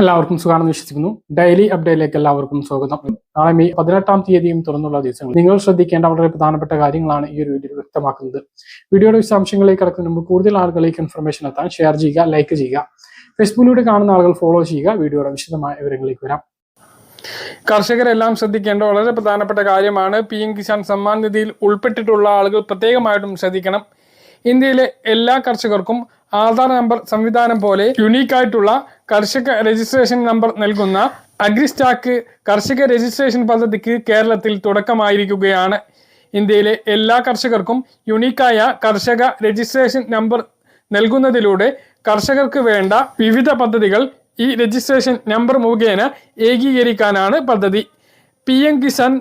എല്ലാവർക്കും സുഖമാണെന്ന് വിശ്വസിക്കുന്നു. ഡെയിലി അപ്ഡേറ്റിലേക്ക് എല്ലാവർക്കും സ്വാഗതം. നാളെ മെയ് പതിനെട്ടാം തീയതിയും തുറന്നുള്ള ദിവസങ്ങൾ. നിങ്ങൾ ശ്രദ്ധിക്കേണ്ട വളരെ പ്രധാനപ്പെട്ട കാര്യങ്ങളാണ് ഈ ഒരു വീഡിയോയിൽ വ്യക്തമാക്കുന്നത്. വീഡിയോയുടെ വിശദാംശങ്ങളിലേക്ക് കടക്കുന്നതിന് മുമ്പ് കൂടുതൽ ആളുകളിലേക്ക് ഇൻഫർമേഷൻ എത്താൻ ഷെയർ ചെയ്യുക ലൈക്ക് ചെയ്യുക. ഫേസ്ബുക്കിലൂടെ കാണുന്ന ആളുകൾ ഫോളോ ചെയ്യുക. വീഡിയോയുടെ വിശദമായ വിവരങ്ങളിലേക്ക് വരാം. കർഷകരെല്ലാം ശ്രദ്ധിക്കേണ്ട വളരെ പ്രധാനപ്പെട്ട കാര്യമാണ് പി എം കിസാൻ സമ്മാൻ നിധിയിൽ ഉൾപ്പെട്ടിട്ടുള്ള ആളുകൾ പ്രത്യേകമായിട്ടും ശ്രദ്ധിക്കണം. ഇന്ത്യയിലെ എല്ലാ കർഷകർക്കും ആധാർ നമ്പർ സംവിധാനം പോലെ യുണീക്ക് ആയിട്ടുള്ള കർഷക രജിസ്ട്രേഷൻ നമ്പർ നൽകുന്ന അഗ്രിസ്റ്റാക്ക് കർഷക രജിസ്ട്രേഷൻ പദ്ധതിക്ക് കേരളത്തിൽ തുടക്കമായിരിക്കുകയാണ്. ഇന്ത്യയിലെ എല്ലാ കർഷകർക്കും യുണീക്കായ കർഷക രജിസ്ട്രേഷൻ നമ്പർ നൽകുന്നതിലൂടെ കർഷകർക്ക് വേണ്ട വിവിധ പദ്ധതികൾ ഈ രജിസ്ട്രേഷൻ നമ്പർ മുഖേന ഏകീകരിക്കാനാണ് പദ്ധതി. പി എം കിസാൻ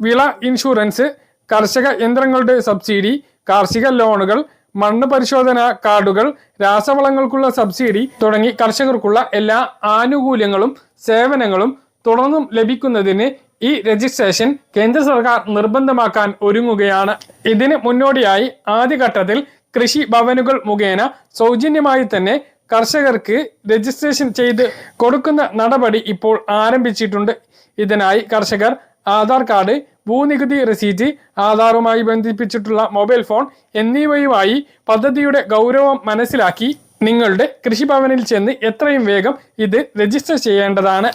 വിള ഇൻഷുറൻസ് കർഷക യന്ത്രങ്ങളുടെ സബ്സിഡി കാർഷിക ലോണുകൾ മണ്ണ് പരിശോധന കാർഡുകൾ രാസവളങ്ങൾക്കുള്ള സബ്സിഡി തുടങ്ങി കർഷകർക്കുള്ള എല്ലാ ആനുകൂല്യങ്ങളും സേവനങ്ങളും തുടർന്നും ലഭിക്കുന്നതിന് ഈ രജിസ്ട്രേഷൻ കേന്ദ്ര സർക്കാർ നിർബന്ധമാക്കാൻ ഒരുങ്ങുകയാണ്. ഇതിന് മുന്നോടിയായി ആദ്യഘട്ടത്തിൽ കൃഷി ഭവനുകൾ മുഖേന സൗജന്യമായി തന്നെ കർഷകർക്ക് രജിസ്ട്രേഷൻ ചെയ്ത് കൊടുക്കുന്ന നടപടി ഇപ്പോൾ ആരംഭിച്ചിട്ടുണ്ട്. ഇതിനായി കർഷകർ ആധാർ കാർഡ് ഭൂനികുതി റെസീറ്റ് ആധാറുമായി ബന്ധിപ്പിച്ചിട്ടുള്ള മൊബൈൽ ഫോൺ എന്നിവയുമായി പദ്ധതിയുടെ ഗൗരവം മനസ്സിലാക്കി നിങ്ങളുടെ കൃഷിഭവനിൽ ചെന്ന് എത്രയും വേഗം ഇത് രജിസ്റ്റർ ചെയ്യേണ്ടതാണ്.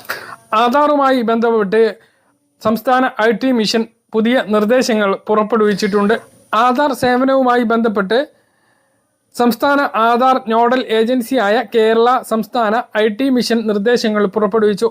ആധാറുമായി ബന്ധപ്പെട്ട് സംസ്ഥാന ഐ ടി മിഷൻ പുതിയ നിർദ്ദേശങ്ങൾ പുറപ്പെടുവിച്ചിട്ടുണ്ട്. ആധാർ സേവനവുമായി ബന്ധപ്പെട്ട് സംസ്ഥാന ആധാർ നോഡൽ ഏജൻസിയായ കേരള സംസ്ഥാന ഐ ടി മിഷൻ നിർദ്ദേശങ്ങൾ പുറപ്പെടുവിച്ചു.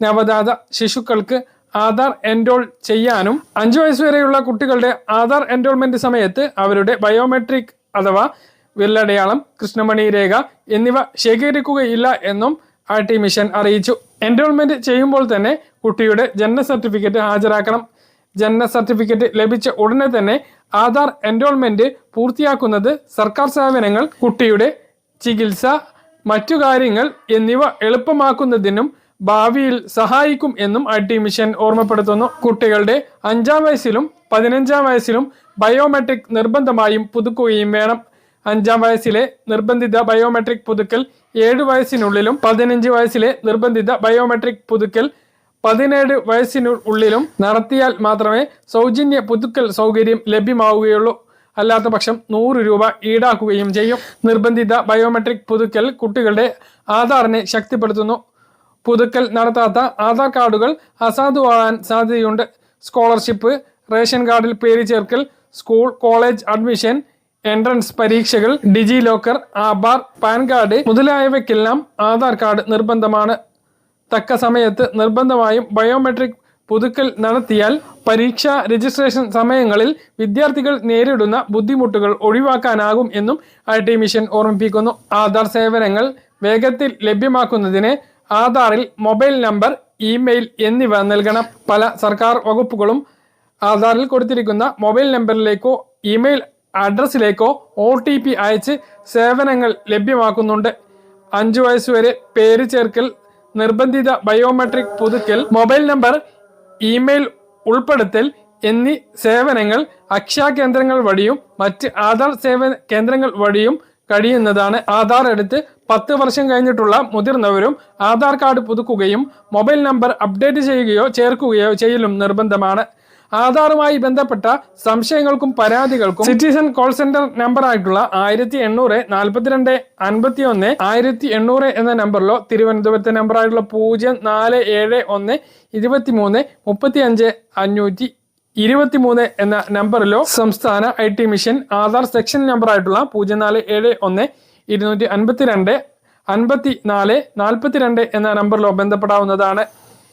നവജാത ശിശുക്കൾക്ക് ആധാർ എൻറോൾ ചെയ്യാനും അഞ്ചു വയസ്സുവരെയുള്ള കുട്ടികളുടെ ആധാർ എൻറോൾമെന്റ് സമയത്ത് അവരുടെ ബയോമെട്രിക് അഥവാ വിരലടയാളം കൃഷ്ണമണി രേഖ എന്നിവ ശേഖരിക്കുകയില്ല എന്നും ആർ ടി മിഷൻ അറിയിച്ചു. എൻറോൾമെന്റ് ചെയ്യുമ്പോൾ തന്നെ കുട്ടിയുടെ ജനന സർട്ടിഫിക്കറ്റ് ഹാജരാക്കണം. ജനന സർട്ടിഫിക്കറ്റ് ലഭിച്ച ഉടനെ തന്നെ ആധാർ എൻറോൾമെന്റ് പൂർത്തിയാക്കുന്നത് സർക്കാർ സേവനങ്ങൾ കുട്ടിയുടെ ചികിത്സ മറ്റു കാര്യങ്ങൾ എന്നിവ എളുപ്പമാക്കുന്നതിനും ഭാവിയിൽ സഹായിക്കും എന്നും ഐ മിഷൻ ഓർമ്മപ്പെടുത്തുന്നു. കുട്ടികളുടെ അഞ്ചാം വയസ്സിലും പതിനഞ്ചാം വയസ്സിലും ബയോമെട്രിക് നിർബന്ധമായും പുതുക്കുകയും വേണം. അഞ്ചാം വയസ്സിലെ നിർബന്ധിത ബയോമെട്രിക് പുതുക്കൽ ഏഴ് വയസ്സിനുള്ളിലും പതിനഞ്ച് വയസ്സിലെ നിർബന്ധിത ബയോമെട്രിക് പുതുക്കൽ പതിനേഴ് വയസ്സിനുള്ളിലും നടത്തിയാൽ മാത്രമേ സൗജന്യ പുതുക്കൽ സൗകര്യം ലഭ്യമാവുകയുള്ളൂ. അല്ലാത്ത പക്ഷം നൂറ് രൂപ ഈടാക്കുകയും ചെയ്യും. നിർബന്ധിത ബയോമെട്രിക് പുതുക്കൽ കുട്ടികളുടെ ആധാറിനെ ശക്തിപ്പെടുത്തുന്നു. പുതുക്കൽ നടത്താത്ത ആധാർ കാർഡുകൾ അസാധുവാകാൻ സാധ്യതയുണ്ട്. സ്കോളർഷിപ്പ് റേഷൻ കാർഡിൽ പേര് ചേർക്കൽ സ്കൂൾ കോളേജ് അഡ്മിഷൻ എൻട്രൻസ് പരീക്ഷകൾ DigiLocker Aadhaar PAN card മുതലായവയ്ക്കെല്ലാം ആധാർ കാർഡ് നിർബന്ധമാണ്. തക്ക സമയത്ത് നിർബന്ധമായും ബയോമെട്രിക് പുതുക്കൽ നടത്തിയാൽ പരീക്ഷാ രജിസ്ട്രേഷൻ സമയങ്ങളിൽ വിദ്യാർത്ഥികൾ നേരിടുന്ന ബുദ്ധിമുട്ടുകൾ ഒഴിവാക്കാനാകും എന്നും ഐ ടി മിഷൻ ഓർമ്മിപ്പിക്കുന്നു. ആധാർ സേവനങ്ങൾ വേഗത്തിൽ ലഭ്യമാക്കുന്നതിന് ആധാറിൽ മൊബൈൽ നമ്പർ ഇമെയിൽ എന്നിവ നൽകണം. പല സർക്കാർ വകുപ്പുകളും ആധാറിൽ കൊടുത്തിരിക്കുന്ന മൊബൈൽ നമ്പറിലേക്കോ ഇമെയിൽ അഡ്രസ്സിലേക്കോ ഒ ടി പി അയച്ച് സേവനങ്ങൾ ലഭ്യമാക്കുന്നുണ്ട്. അഞ്ചു വയസ്സുവരെ പേര് ചേർക്കൽ നിർബന്ധിത ബയോമെട്രിക് പുതുക്കൽ മൊബൈൽ നമ്പർ ഇമെയിൽ ഉൾപ്പെടുത്തൽ എന്നീ സേവനങ്ങൾ അക്ഷയ കേന്ദ്രങ്ങൾ വഴിയും മറ്റ് ആധാർ സേവന കേന്ദ്രങ്ങൾ വഴിയും കഴിയുന്നതാണ്. ആധാർ എടുത്ത് പത്ത് വർഷം കഴിഞ്ഞിട്ടുള്ള മുതിർന്നവരും ആധാർ കാർഡ് പുതുക്കുകയും മൊബൈൽ നമ്പർ അപ്ഡേറ്റ് ചെയ്യുകയോ ചേർക്കുകയോ ചെയ്യലും നിർബന്ധമാണ്. ആധാറുമായി ബന്ധപ്പെട്ട സംശയങ്ങൾക്കും പരാതികൾക്കും സിറ്റിസൺ കോൾ സെന്റർ നമ്പർ ആയിട്ടുള്ള ആയിരത്തി എണ്ണൂറ് നാൽപ്പത്തിരണ്ട് അൻപത്തി ഒന്ന് ആയിരത്തി എണ്ണൂറ് എന്ന നമ്പറിലോ തിരുവനന്തപുരത്തെ നമ്പറായിട്ടുള്ള പൂജ്യം നാല് ഏഴ് ഒന്ന് ഇരുപത്തി മൂന്ന് മുപ്പത്തി അഞ്ച് അഞ്ഞൂറ്റി ഇരുപത്തിമൂന്ന് എന്ന നമ്പറിലോ സംസ്ഥാന I T mission Aadhaar section number ആയിട്ടുള്ള പൂജ്യം നാല് ഏഴ് ഒന്ന് ഇരുന്നൂറ്റി അൻപത്തിരണ്ട് അൻപത്തി നാല് നാൽപ്പത്തിരണ്ട് എന്ന നമ്പറിലോ ബന്ധപ്പെടാവുന്നതാണ്.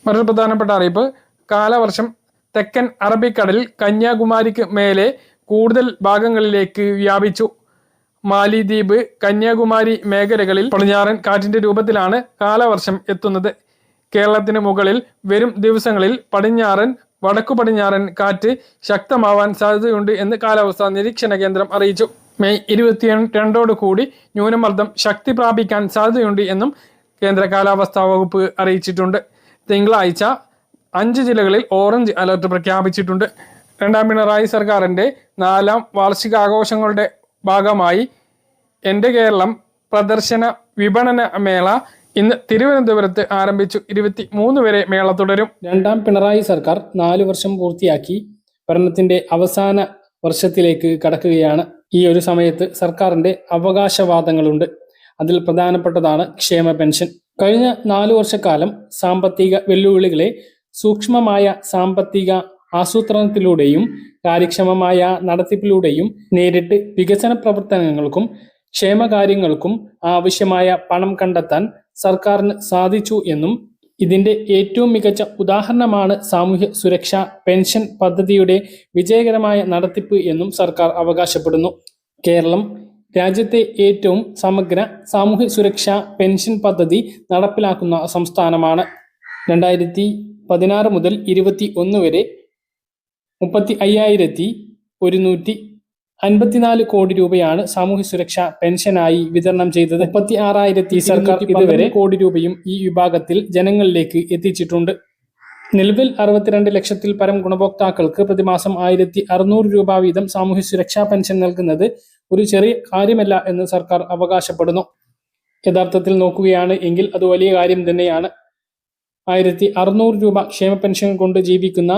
മറ്റൊരു പ്രധാനപ്പെട്ട അറിയിപ്പ് കാലവർഷം തെക്കൻ അറബിക്കടലിൽ കന്യാകുമാരിക്ക് മേലെ കൂടുതൽ ഭാഗങ്ങളിലേക്ക് വ്യാപിച്ചു. മാലിദ്വീപ് കന്യാകുമാരി മേഖലകളിൽ പടിഞ്ഞാറൻ കാറ്റിന്റെ രൂപത്തിലാണ് കാലവർഷം എത്തുന്നത്. കേരളത്തിന് മുകളിൽ വരും ദിവസങ്ങളിൽ പടിഞ്ഞാറൻ വടക്കു പടിഞ്ഞാറൻ കാറ്റ് ശക്തമാവാൻ സാധ്യതയുണ്ട് എന്ന് കാലാവസ്ഥാ നിരീക്ഷണ കേന്ദ്രം അറിയിച്ചു. മെയ് ഇരുപത്തി രണ്ടോട് കൂടി ന്യൂനമർദ്ദം ശക്തി പ്രാപിക്കാൻ സാധ്യതയുണ്ട് എന്നും കേന്ദ്ര കാലാവസ്ഥാ വകുപ്പ് അറിയിച്ചിട്ടുണ്ട്. തിങ്കളാഴ്ച അഞ്ച് ജില്ലകളിൽ ഓറഞ്ച് അലർട്ട് പ്രഖ്യാപിച്ചിട്ടുണ്ട്. രണ്ടാം പിണറായി സർക്കാരിന്റെ നാലാം വാർഷികാഘോഷങ്ങളുടെ ഭാഗമായി എന്റെ കേരളം പ്രദർശന വിപണന മേള ഇന്ന് തിരുവനന്തപുരത്ത് ആരംഭിച്ചു ഇരുപത്തി മൂന്ന് വരെ മേള തുടരും. രണ്ടാം പിണറായി സർക്കാർ നാലു വർഷം പൂർത്തിയാക്കി ഭരണത്തിന്റെ അവസാന വർഷത്തിലേക്ക് കടക്കുകയാണ്. ഈ ഒരു സമയത്ത് സർക്കാരിന്റെ അവകാശവാദങ്ങളുണ്ട്. അതിൽ പ്രധാനപ്പെട്ടതാണ് ക്ഷേമ പെൻഷൻ. കഴിഞ്ഞ നാലു വർഷക്കാലം സാമ്പത്തിക വെല്ലുവിളികളെ സൂക്ഷ്മമായ സാമ്പത്തിക ആസൂത്രണത്തിലൂടെയും കാര്യക്ഷമമായ നടത്തിപ്പിലൂടെയും നേരിട്ട് വികസന പ്രവർത്തനങ്ങൾക്കും ക്ഷേമകാര്യങ്ങൾക്കും ആവശ്യമായ പണം കണ്ടെത്താൻ സർക്കാരിന് സാധിച്ചു എന്നും ഇതിന്റെ ഏറ്റവും മികച്ച ഉദാഹരണമാണ് സാമൂഹ്യ സുരക്ഷാ പെൻഷൻ പദ്ധതിയുടെ വിജയകരമായ നടത്തിപ്പ് എന്നും സർക്കാർ അവകാശപ്പെടുന്നു. കേരളം രാജ്യത്തെ ഏറ്റവും സമഗ്ര സാമൂഹ്യ സുരക്ഷാ പെൻഷൻ പദ്ധതി നടപ്പിലാക്കുന്ന സംസ്ഥാനമാണ്. രണ്ടായിരത്തി പതിനാറ് മുതൽ ഇരുപത്തി ഒന്ന് വരെ മുപ്പത്തി അയ്യായിരത്തി ഒരുന്നൂറ്റി അൻപത്തിനാല് കോടി രൂപയാണ് സാമൂഹ്യ സുരക്ഷ പെൻഷനായി വിതരണം ചെയ്തത്. മുപ്പത്തി ആറായിരത്തി സർക്കാർ ഇതുവരെ കോടി രൂപയും ഈ വിഭാഗത്തിൽ ജനങ്ങളിലേക്ക് എത്തിച്ചിട്ടുണ്ട്. നിലവിൽ അറുപത്തിരണ്ട് ലക്ഷത്തിൽ പരം ഗുണഭോക്താക്കൾക്ക് പ്രതിമാസം ആയിരത്തി അറുന്നൂറ് രൂപ വീതം സാമൂഹ്യ സുരക്ഷാ പെൻഷൻ നൽകുന്നത് ഒരു ചെറിയ കാര്യമല്ല എന്ന് സർക്കാർ അവകാശപ്പെടുന്നു. യഥാർത്ഥത്തിൽ നോക്കുകയാണ് എങ്കിൽ അത് വലിയ കാര്യം തന്നെയാണ്. ആയിരത്തി അറുന്നൂറ് രൂപ ക്ഷേമ പെൻഷൻ കൊണ്ട് ജീവിക്കുന്ന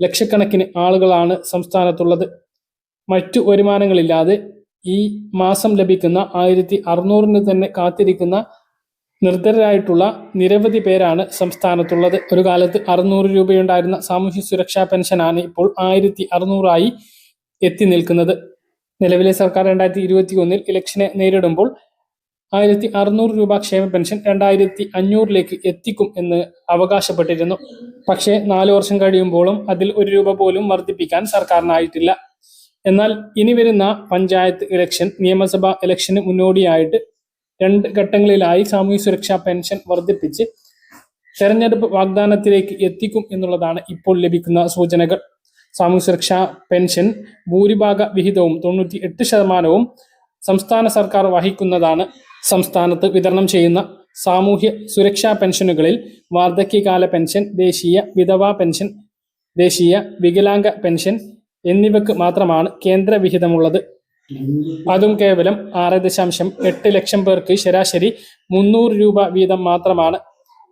ലക്ഷക്കണക്കിന് ആളുകളാണ് സംസ്ഥാനത്തുള്ളത്. മറ്റു വരുമാനങ്ങളില്ലാതെ ഈ മാസം ലഭിക്കുന്ന ആയിരത്തി അറുന്നൂറിന് തന്നെ കാത്തിരിക്കുന്ന നിർദ്ധരായിട്ടുള്ള നിരവധി പേരാണ് സംസ്ഥാനത്തുള്ളത്. ഒരു കാലത്ത് അറുന്നൂറ് രൂപയുണ്ടായിരുന്ന സാമൂഹ്യ സുരക്ഷാ പെൻഷനാണ് ഇപ്പോൾ ആയിരത്തി അറുന്നൂറായി എത്തി നിൽക്കുന്നത്. നിലവിലെ സർക്കാർ രണ്ടായിരത്തി ഇരുപത്തി ഒന്നിൽ ഇലക്ഷനെ നേരിടുമ്പോൾ ആയിരത്തി അറുന്നൂറ് രൂപ ക്ഷേമ പെൻഷൻ രണ്ടായിരത്തി അഞ്ഞൂറിലേക്ക് എത്തിക്കും എന്ന് അവകാശപ്പെട്ടിരുന്നു. പക്ഷേ നാല് വർഷം കഴിയുമ്പോഴും അതിൽ ഒരു രൂപ പോലും വർദ്ധിപ്പിക്കാൻ സർക്കാരിനായിട്ടില്ല. എന്നാൽ ഇനി വരുന്ന പഞ്ചായത്ത് ഇലക്ഷൻ നിയമസഭാ ഇലക്ഷന് മുന്നോടിയായിട്ട് രണ്ട് ഘട്ടങ്ങളിലായി സാമൂഹ്യ സുരക്ഷാ പെൻഷൻ വർദ്ധിപ്പിച്ച് തെരഞ്ഞെടുപ്പ് വാഗ്ദാനത്തിലേക്ക് എത്തിക്കും എന്നുള്ളതാണ് ഇപ്പോൾ ലഭിക്കുന്ന സൂചനകൾ. സാമൂഹ്യ സുരക്ഷാ പെൻഷൻ ഭൂരിഭാഗ വിഹിതവും തൊണ്ണൂറ്റി എട്ട് ശതമാനവും സംസ്ഥാന സർക്കാർ വഹിക്കുന്നതാണ്. സംസ്ഥാനത്ത് വിതരണം ചെയ്യുന്ന സാമൂഹ്യ സുരക്ഷാ പെൻഷനുകളിൽ വാർദ്ധക്യകാല പെൻഷൻ ദേശീയ വിധവാ പെൻഷൻ ദേശീയ വികലാംഗ പെൻഷൻ എന്നിവക്ക് മാത്രമാണ് കേന്ദ്ര വിഹിതമുള്ളത്. അതും കേവലം ആറ് ദശാംശം എട്ട് ലക്ഷം പേർക്ക് ശരാശരി മുന്നൂറ് രൂപ വീതം മാത്രമാണ്.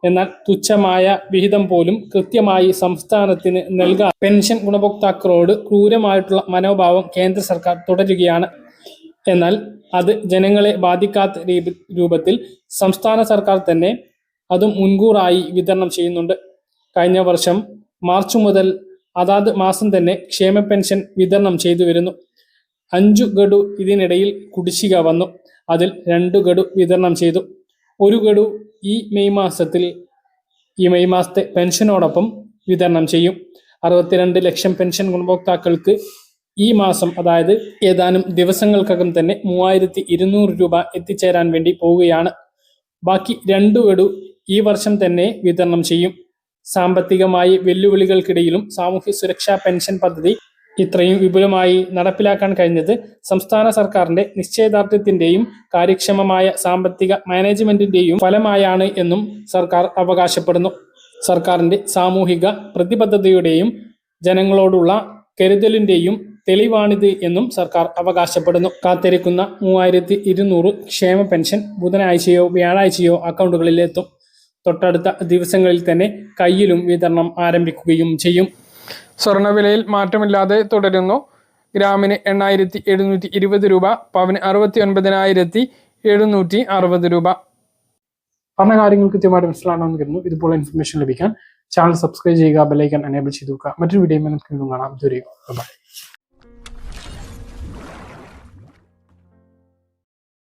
എന്നാൽ തുച്ഛമായ വിഹിതം പോലും കൃത്യമായി സംസ്ഥാനത്തിന് നൽകാൻ പെൻഷൻ ഗുണഭോക്താക്കളോട് ക്രൂരമായിട്ടുള്ള മനോഭാവം കേന്ദ്ര സർക്കാർ തുടരുകയാണ്. എന്നാൽ അത് ജനങ്ങളെ ബാധിക്കാത്ത രൂപത്തിൽ സംസ്ഥാന സർക്കാർ തന്നെ അതും മുൻകൂറായി വിതരണം ചെയ്യുന്നുണ്ട്. കഴിഞ്ഞ വർഷം മാർച്ച് മുതൽ അതാത് മാസം തന്നെ ക്ഷേമ പെൻഷൻ വിതരണം ചെയ്തു വരുന്നു. അഞ്ചു ഗഡു ഇതിനിടയിൽ കുടിശ്ശിക വന്നു. അതിൽ രണ്ട് ഗഡു വിതരണം ചെയ്തു. ഒരു ഗഡു ഈ മെയ് മാസത്തിൽ ഈ മെയ് മാസത്തെ പെൻഷനോടൊപ്പം വിതരണം ചെയ്യും. അറുപത്തിരണ്ട് ലക്ഷം പെൻഷൻ ഗുണഭോക്താക്കൾക്ക് ഈ മാസം അതായത് ഏതാനും ദിവസങ്ങൾക്കകം തന്നെ മൂവായിരത്തി ഇരുന്നൂറ് രൂപ എത്തിച്ചേരാൻ വേണ്ടി പോവുകയാണ്. ബാക്കി രണ്ടു ഗഡു ഈ വർഷം തന്നെ വിതരണം ചെയ്യും. സാമ്പത്തികമായി വെല്ലുവിളികൾക്കിടയിലും സാമൂഹ്യ സുരക്ഷാ പെൻഷൻ പദ്ധതി ഇത്രയും വിപുലമായി നടപ്പിലാക്കാൻ കഴിഞ്ഞത് സംസ്ഥാന സർക്കാരിന്റെ നിശ്ചയദാർഢ്യത്തിന്റെയും കാര്യക്ഷമമായ സാമ്പത്തിക മാനേജ്മെന്റിന്റെയും ഫലമായാണ് എന്നും സർക്കാർ അവകാശപ്പെടുന്നു. സർക്കാരിന്റെ സാമൂഹിക പ്രതിബദ്ധതയുടെയും ജനങ്ങളോടുള്ള കരുതലിന്റെയും തെളിവാണിത് എന്നും സർക്കാർ അവകാശപ്പെടുന്നു. കാത്തിരിക്കുന്ന മൂവായിരത്തി ഇരുന്നൂറ് ക്ഷേമ പെൻഷൻ ബുധനാഴ്ചയോ വ്യാഴാഴ്ചയോ അക്കൗണ്ടുകളിൽ എത്തും തൊട്ടടുത്ത ദിവസങ്ങളിൽ തന്നെ കയ്യിലും വിതരണം ആരംഭിക്കുകയും ചെയ്യും. സ്വർണവിലയിൽ മാറ്റമില്ലാതെ തുടരുന്നു. ഗ്രാമിന് എണ്ണായിരത്തി എഴുന്നൂറ്റി ഇരുപത് രൂപ പവന് അറുപത്തി ഒൻപതിനായിരത്തി എഴുന്നൂറ്റി അറുപത് രൂപ. പറഞ്ഞ കാര്യങ്ങൾ കൃത്യമായിട്ട് മനസ്സിലാണെന്ന് കരുതുന്നു. ഇതുപോലെ ഇൻഫർമേഷൻ ലഭിക്കാൻ ചാനൽ സബ്സ്ക്രൈബ് ചെയ്യുക ബെലൈക്കൻ എനേബിൾ ചെയ്തു മറ്റൊരു വീഡിയോ നമുക്ക് കാണാം. ബൈ